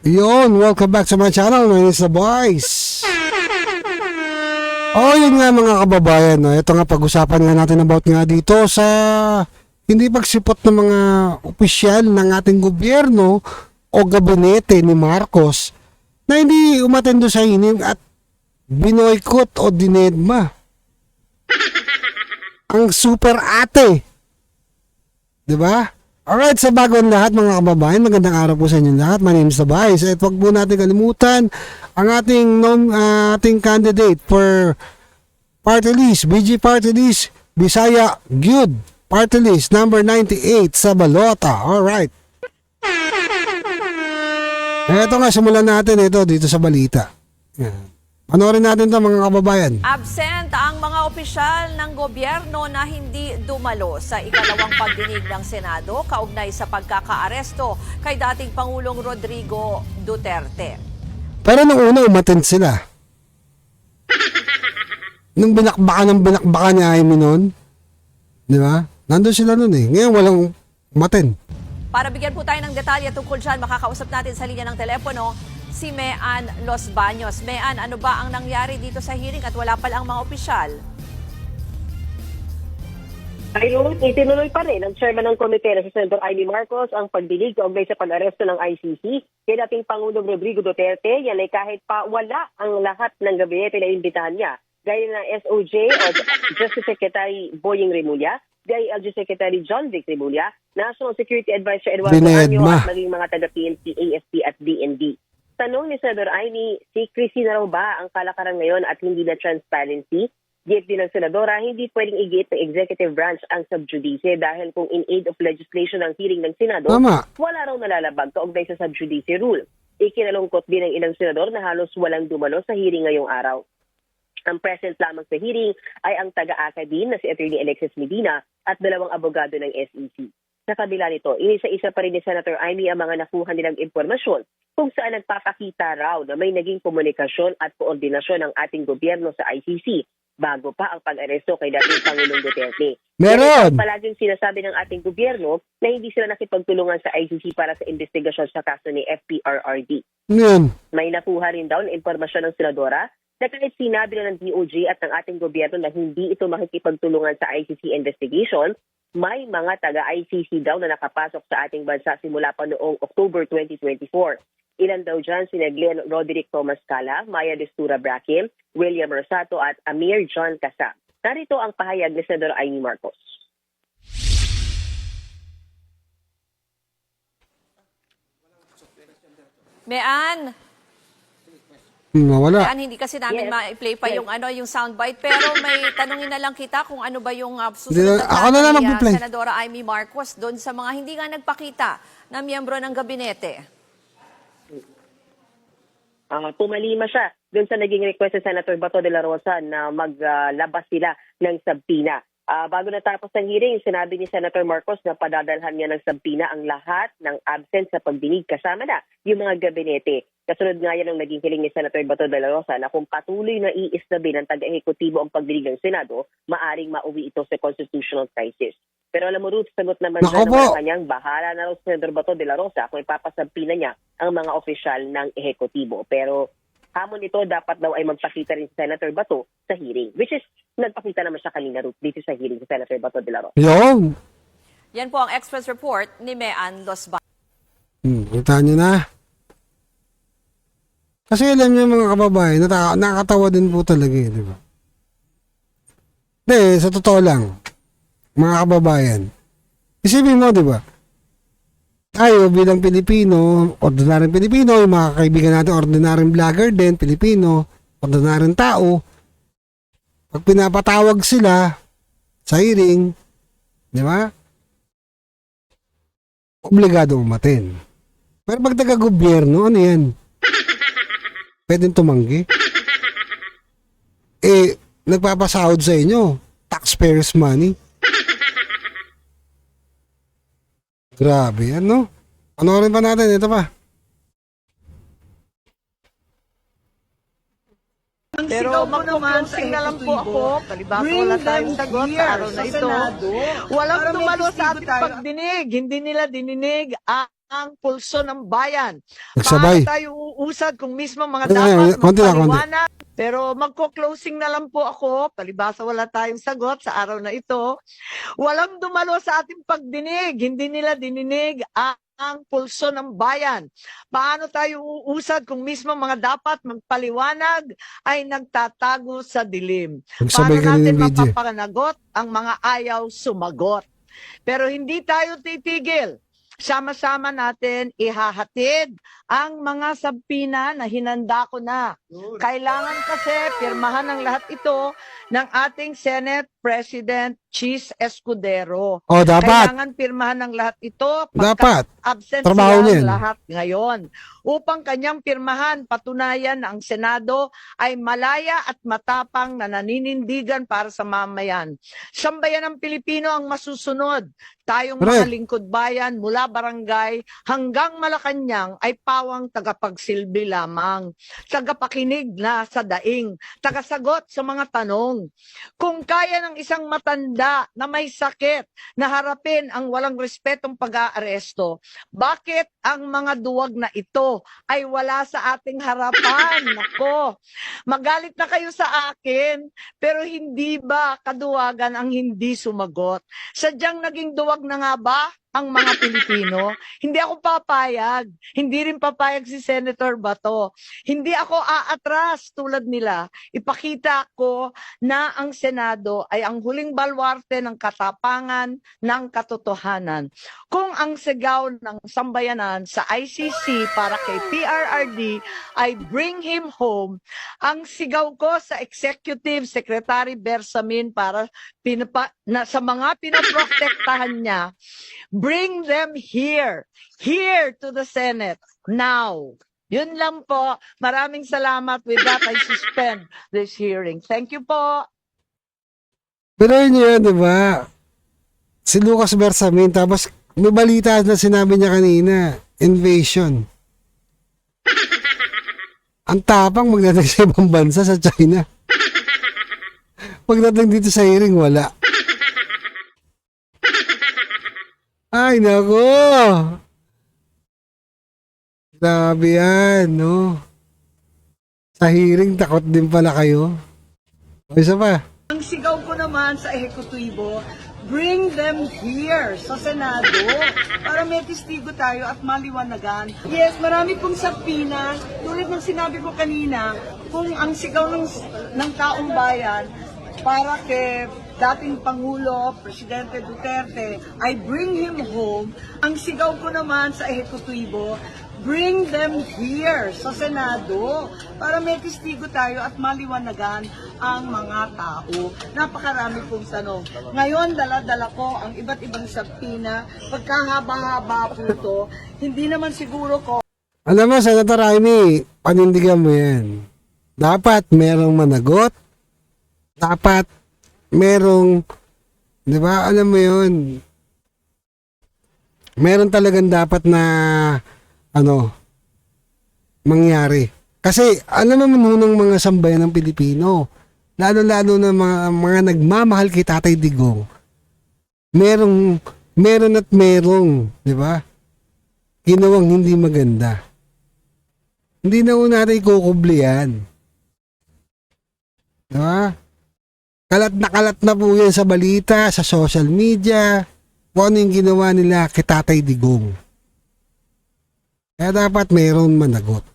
Yun, welcome back sa my channel. My is The Boys. Oh, yun nga mga kababayan. No? Ito nga pag-usapan nga natin about nga dito sa hindi pagsipot ng mga opisyal ng ating gobyerno o gabinete ni Marcos na hindi umatendo sa hining at binoykot o dinedma. Ang super ate. 'Di ba? Alright, sa bago lahat mga kababayan, magandang araw po sa inyo lahat. My name is Tobias. At wag po natin kalimutan ang ating nom, ah, ating candidate for party list, BG party list, Bisaya Good party list number 98 sa Balota. Alright. Ito nga, simulan natin ito dito sa balita. Yan. Panoorin natin to mga kababayan. Absent ang mga opisyal ng gobyerno na hindi dumalo sa ikalawang pagdinig ng Senado kaugnay sa pagkakaaresto kay dating Pangulong Rodrigo Duterte. Pero nung una, umattend sila. Nung binakbakan ng binakbakan ni Amy noon, di ba? Nandun sila noon eh. Ngayon walang umattend. Para bigyan po tayo ng detalye tungkol dyan, makakausap natin sa linya ng telepono si Mean Los Baños. Mean, ano ba ang nangyari dito sa hearing at wala pala ang mga opisyal? Ayun, itinuloy pa rin ng chairman ng komite na si Senator Amy Marcos ang pagdilig kaugnay sa pag-aresto ng ICC kay dating Pangulong Rodrigo Duterte. Yan ay kahit pa wala ang lahat ng gabinete na imbitahan niya. Gaya ng SOJ o Justice Secretary Boying Remulla, DILG Secretary John Vic Remulla, National Security Advisor Eduardo Anyo Dinedma. at maging mga taga-PNP, AFP at DND. Tanong ni Senator Amy, secrecy na raw ba ang kalakaran ngayon at hindi na transparency? Gate din ng Senadora, hindi pwedeng i-gate ng executive branch ang subjudice dahil kung in aid of legislation ang hearing ng Senado, Tama. wala raw nalalabag kaugnay sa subjudice rule. Ikinalungkot din ng ilang senador na halos walang dumalo sa hearing ngayong araw. Ang present lamang sa hearing ay ang taga-academe na si Attorney Alexis Medina at dalawang abogado ng SEC. Sa kabila nito, inisa-isa pa rin ni Senator Amy ang mga nakuha nilang impormasyon kung saan nagpapakita raw na may naging komunikasyon at koordinasyon ng ating gobyerno sa ICC bago pa ang pag-aresto kay dating Pangulong Duterte. Meron! Ang palaging sinasabi ng ating gobyerno na hindi sila nakipagtulungan sa ICC para sa investigasyon sa kaso ni FPRRD. Yun. May nakuha rin daw na impormasyon ng senadora na kahit sinabi na ng DOJ at ng ating gobyerno na hindi ito makikipagtulungan sa ICC investigation, may mga taga-ICC daw na nakapasok sa ating bansa simula pa noong October 2024. Ilan daw dyan sina Glenn Roderick Thomas Cala, Maya Destura Brakim, William Rosato at Amir John Casa. Narito ang pahayag ni Senador Amy Marcos. Mean, Nawala. Mean, hindi kasi namin Yes. ma-play pa Yes. yung ano yung soundbite pero may tanungin na lang kita kung ano ba yung uh, susunod na- ako na lang ni, uh. Senadora Amy Marcos doon sa mga hindi nga nagpakita na miyembro ng gabinete. Ah, pumalima siya doon sa naging request ni Senator Bato de la Rosa na maglabas sila ng sabpina. Ah, bago natapos ang hearing, sinabi ni Senator Marcos na padadalhan niya ng sabpina ang lahat ng absent sa pagdinig kasama na yung mga gabinete. Kasunod nga yan ang naging hiling ni Senator Bato de la Rosa na kung patuloy na iistabi ng taga-ehekutibo ang pagdinig ng Senado, maaring mauwi ito sa constitutional crisis. Pero alam mo, Ruth, sagot naman siya ng kanyang bahala na raw Senator Bato de la Rosa kung ipapasabpina niya ang mga opisyal ng ehekutibo. Pero hamon ito dapat daw ay magpakita rin si Senator Bato sa hearing. Which is, nagpakita naman siya kanina, Ruth, dito sa hearing si Senator Bato de la Rosa. Yun. Yan po ang express report ni Mean Los Baños. Hmm, kita nyo na. Kasi alam niyo mga kababayan, nata- nakakatawa din po talaga eh, di ba? Hindi, sa totoo lang, mga kababayan, isipin mo, di ba? Tayo bilang Pilipino, ordinaryong Pilipino, yung mga kaibigan natin, ordinaryong vlogger din, Pilipino, ordinaryong tao, pag pinapatawag sila sa hearing, di ba? Obligado umatin. Pero pag taga-gobyerno, ano yan? Pwedeng tumanggi. Eh, nagpapasahod sa inyo. Taxpayers money. Grabe, ano? Panoorin pa natin, ito pa. Pero magpo-posting na lang po ako. Palibasa wala tayong sagot sa araw na ito. Walang tumalo sa ating pagdinig. Hindi nila dininig ang ang pulso ng bayan. Nagsabay. Paano tayo uusad kung mismo mga dapat konti lang, konti. Pero magko-closing na lang po ako. Palibasa wala tayong sagot sa araw na ito. Walang dumalo sa ating pagdinig. Hindi nila dininig ang ang pulso ng bayan. Paano tayo uusad kung mismo mga dapat magpaliwanag ay nagtatago sa dilim? Paano natin mapapanagot ang mga ayaw sumagot? Pero hindi tayo titigil. Sama-sama natin ihahatid ang mga sabpina na hinanda ko na. Kailangan kasi pirmahan ng lahat ito ng ating Senate President Cheese Escudero. Oh, dapat. Kailangan pirmahan ng lahat ito Dapat. absent Trabaho siya lahat ngayon upang kanyang pirmahan patunayan na ang Senado ay malaya at matapang na naninindigan para sa mamayan. Sambayan ng Pilipino ang masusunod. Tayong mga Correct. lingkod bayan mula barangay hanggang Malacanang ay pawang tagapagsilbi lamang. Tagapakinig na sa daing. Tagasagot sa mga tanong. Kung kaya ng isang matanda na may sakit na harapin ang walang respetong pag-aaresto, bakit ang mga duwag na ito ay wala sa ating harapan? Nako, magalit na kayo sa akin, pero hindi ba kaduwagan ang hindi sumagot? Sadyang naging duwag na nga ba ang mga Pilipino? Hindi ako papayag. Hindi rin papayag si Senator Bato. Hindi ako aatras tulad nila. Ipakita ko na ang Senado ay ang huling balwarte ng katapangan ng katotohanan. Kung ang sigaw ng sambayanan sa ICC para kay PRRD ay bring him home, ang sigaw ko sa Executive Secretary Bersamin para pinapa, na, sa mga pinoprotektahan niya, bring them here, here to the Senate, now. Yun lang po. Maraming salamat. With that, I suspend this hearing. Thank you po. Pero yun yun, di ba? Si Lucas Bersamin, tapos may balita na sinabi niya kanina, invasion. Ang tapang magdating sa ibang bansa sa China. Pagdating dito sa hearing, wala. Ay, nako! Grabe yan, no? Sa hearing, takot din pala kayo. O, isa pa. Ang sigaw ko naman sa ehekutibo, bring them here sa Senado para may testigo tayo at maliwanagan. Yes, marami pong sapina. Tulad ng sinabi ko kanina, kung ang sigaw ng, ng taong bayan para kay dating Pangulo, Presidente Duterte, ay bring him home. Ang sigaw ko naman sa ehekutibo, bring them here sa Senado para may testigo tayo at maliwanagan ang mga tao. Napakarami pong tanong. Ngayon, dala-dala ko ang iba't ibang sabtina. Pagkahaba-haba po ito, hindi naman siguro ko Alam mo, Senator Raimi, panindigan mo yan. Dapat merong managot. Dapat merong, di ba, alam mo yun, meron talagang dapat na, ano, mangyari. Kasi, alam mo ng mga sambayan ng Pilipino, lalo-lalo na mga, mga nagmamahal kay Tatay Digong, merong, meron at merong, di ba, ginawang hindi maganda. Hindi na natin ikukubli yan. Diba? Kalat na kalat na po yan sa balita, sa social media, kung ano yung ginawa nila kay Tatay Digong. Kaya dapat mayroon managot.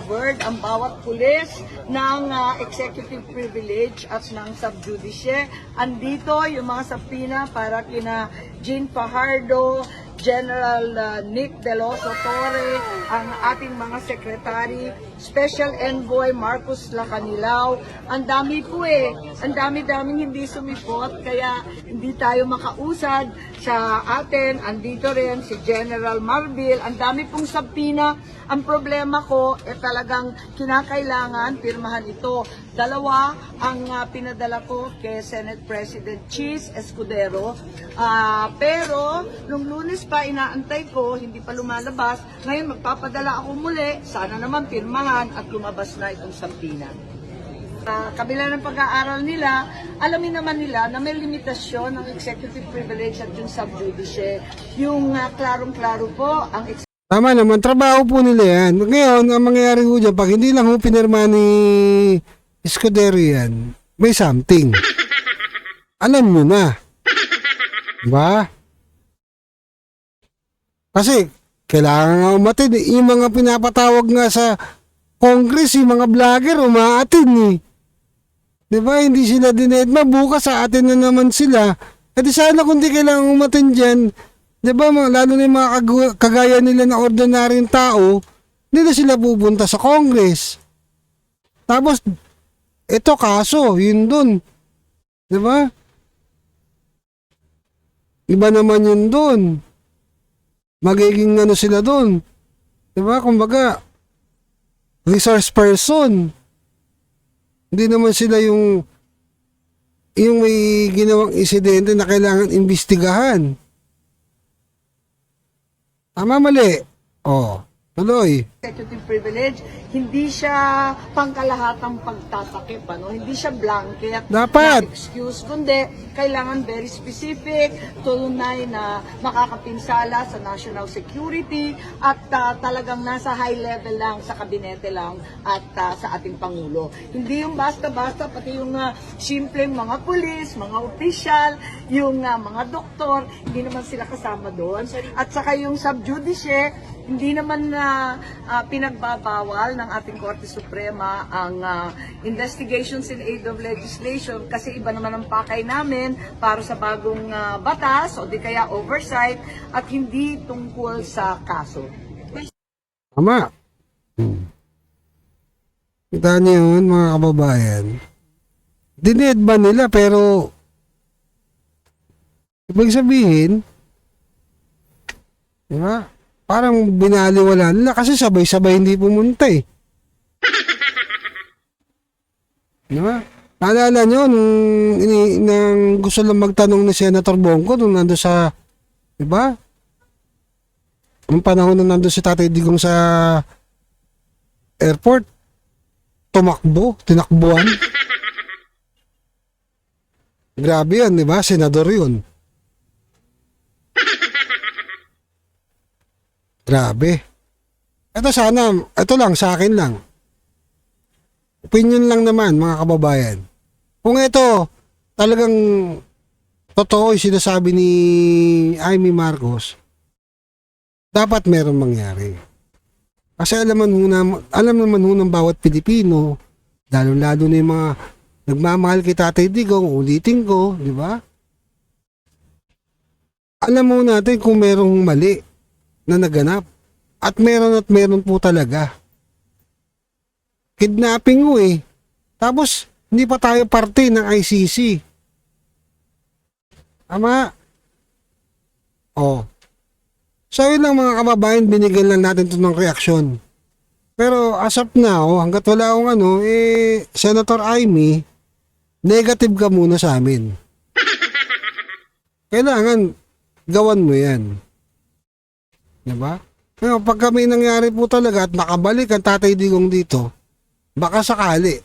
covered ang bawat pulis ng ah, executive privilege at ng subjudice. Andito yung mga sapina para kina Jean Fajardo, General ah, Nick De Los Torre, ang ating mga secretary, Special Envoy Marcos Lacanilao. Ang dami po eh. Ang dami-daming hindi sumipot kaya hindi tayo makausad sa atin. Andito rin si General Marbil. Ang dami pong sapina. Ang problema ko, eh talagang kinakailangan pirmahan ito. Dalawa ang ah, pinadala ko kay Senate President Cheese Escudero. Ah, pero, nung lunes pa, inaantay ko, hindi pa lumalabas. Ngayon, magpapadala ako muli. Sana naman pirmahan at lumabas na itong sampina. Sa kabila ng pag-aaral nila, alamin naman nila na may limitasyon ng executive privilege at yung sub judice. Yung ah, klarong-klaro po, ang Tama naman, trabaho po nila yan. Ngayon, ang mangyayari ko dyan, pag hindi lang ho pinirma ni Escudero yan, may something. Alam nyo na. Diba? Kasi, kailangan nga umatid. eh. Yung mga pinapatawag nga sa Congress, yung mga vlogger, umaatin eh. Diba? Hindi sila dinedma. Bukas sa atin na naman sila. E di sana kung di kailangan umatin dyan, Di ba, mga, lalo na yung mga kagaya nila na ordinaryong tao, hindi na sila pupunta sa Congress. Tapos, ito kaso, yun dun. Di ba? Iba naman yun dun. Magiging ano sila dun. Di ba? Kumbaga, resource person. Hindi naman sila yung yung may ginawang insidente na kailangan imbestigahan. Tama mali. Oh, tuloy. executive privilege, hindi siya pangkalahatang pagtatakip, ano? hindi siya blanket Dapat. na excuse, kundi kailangan very specific, tunay na makakapinsala sa national security at ah, talagang nasa high level lang sa kabinete lang at ah, sa ating Pangulo. Hindi yung basta-basta, pati yung uh, simpleng mga pulis, mga opisyal, yung ah, mga doktor, hindi naman sila kasama doon. At saka yung subjudice, hindi naman na ah, pinagbabawal ng ating Korte Suprema ang ah, investigations in aid of legislation kasi iba naman ang pakay namin para sa bagong ah, batas o di kaya oversight at hindi tungkol sa kaso. Tama. Kita niyo yun, mga kababayan. Dined ba nila pero ibig sabihin, di ba? Parang binaliwala nila kasi sabay-sabay hindi pumunta eh. Di ba? Naalala nyo, nung, ini, nang gusto lang magtanong ni Senator Bongo nung nando sa, di ba? Nung panahon na nando si Tatay Digong sa airport, tumakbo, tinakbuhan. Grabe yan, di ba? Senador yun. Grabe. Ito sana, ito lang, sa akin lang. Opinion lang naman, mga kababayan. Kung ito, talagang totoo yung sinasabi ni Amy Marcos, dapat meron mangyari. Kasi alam naman ho na, alam naman ho ng bawat Pilipino, lalo-lalo na yung mga nagmamahal kay Tatay Digong, ulitin ko, di ba? Alam mo natin kung merong mali na naganap. At meron at meron po talaga. Kidnapping ho eh. Tapos, hindi pa tayo parte ng ICC. Ama. Oh. So yun lang mga kababayan, binigyan lang natin ito ng reaksyon. Pero as of now, hanggat wala akong ano, eh, Senator Amy, negative ka muna sa amin. Kailangan, gawan mo yan. Diba? Ngayon, pag kami nangyari po talaga at makabalik ang tatay digong dito, baka sakali.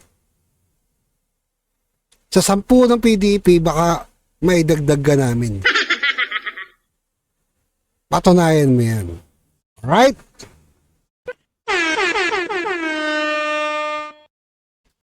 Sa sampu ng PDP, baka may dagdag ka namin. Patunayan mo yan. Alright?